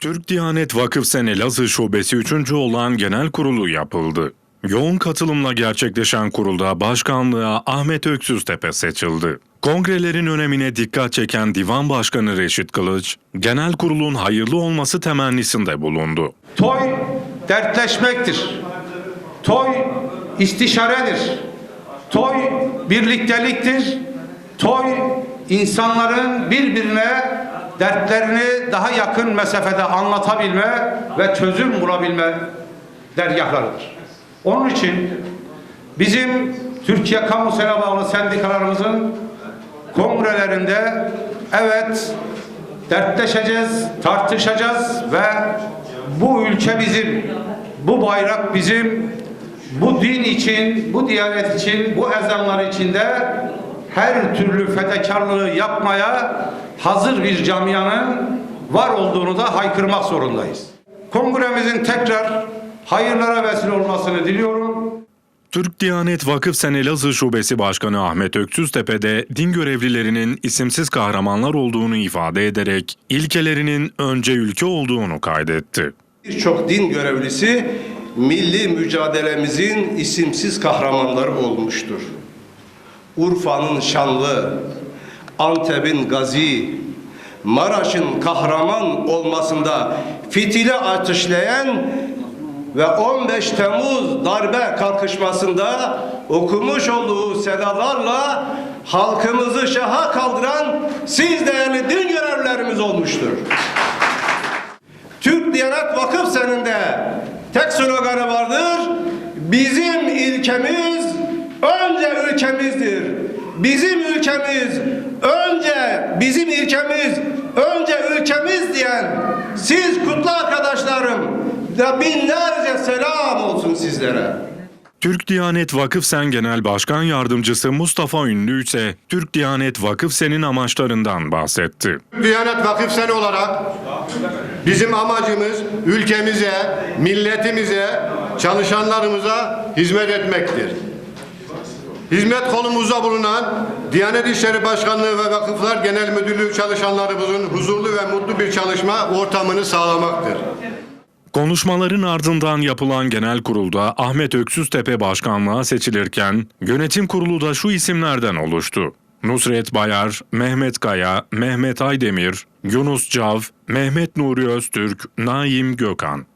Türk Diyanet Vakıf Sen Elazığ Şubesi 3. olan genel kurulu yapıldı. Yoğun katılımla gerçekleşen kurulda başkanlığa Ahmet Öksüztepe seçildi. Kongrelerin önemine dikkat çeken Divan Başkanı Reşit Kılıç, genel kurulun hayırlı olması temennisinde bulundu. Toy dertleşmektir. Toy istişaredir. Toy birlikteliktir. Toy insanların birbirine dertlerini daha yakın mesafede anlatabilme ve çözüm bulabilme dergahlarıdır. Onun için bizim Türkiye Kamusuna bağlı sendikalarımızın kongrelerinde evet dertleşeceğiz, tartışacağız ve bu ülke bizim, bu bayrak bizim, bu din için, bu diyanet için, bu ezanlar içinde her türlü fedakarlığı yapmaya hazır bir camianın var olduğunu da haykırmak zorundayız. Kongremizin tekrar hayırlara vesile olmasını diliyorum. Türk Diyanet Vakıf Sen Elazığ Şubesi Başkanı Ahmet Öksüztepe de din görevlilerinin isimsiz kahramanlar olduğunu ifade ederek ilkelerinin önce ülke olduğunu kaydetti. Birçok din görevlisi milli mücadelemizin isimsiz kahramanları olmuştur. Urfa'nın şanlı, Antep'in gazi, Maraş'ın kahraman olmasında fitili ateşleyen ve 15 Temmuz darbe kalkışmasında okumuş olduğu sedalarla halkımızı şaha kaldıran siz değerli din görevlilerimiz olmuştur. Türk Diyanet Vakıf Seninde tek sloganı vardır. Bizim ilkemiz önce ülkemizdir. Bizim ülkemiz önce bizim ilkemiz önce ülkemiz diyen siz kutlu arkadaşlarım da binlerce selam olsun sizlere. Türk Diyanet Vakıf Sen Genel Başkan Yardımcısı Mustafa Ünlü ise Türk Diyanet Vakıf Sen'in amaçlarından bahsetti. Diyanet Vakıf Sen olarak bizim amacımız ülkemize, milletimize, çalışanlarımıza hizmet etmektir. Hizmet kolumuzda bulunan Diyanet İşleri Başkanlığı ve Vakıflar Genel Müdürlüğü çalışanlarımızın huzurlu ve mutlu bir çalışma ortamını sağlamaktır. Konuşmaların ardından yapılan genel kurulda Ahmet Öksüztepe başkanlığa seçilirken yönetim kurulu da şu isimlerden oluştu. Nusret Bayar, Mehmet Kaya, Mehmet Aydemir, Yunus Cav, Mehmet Nuri Öztürk, Naim Gökhan.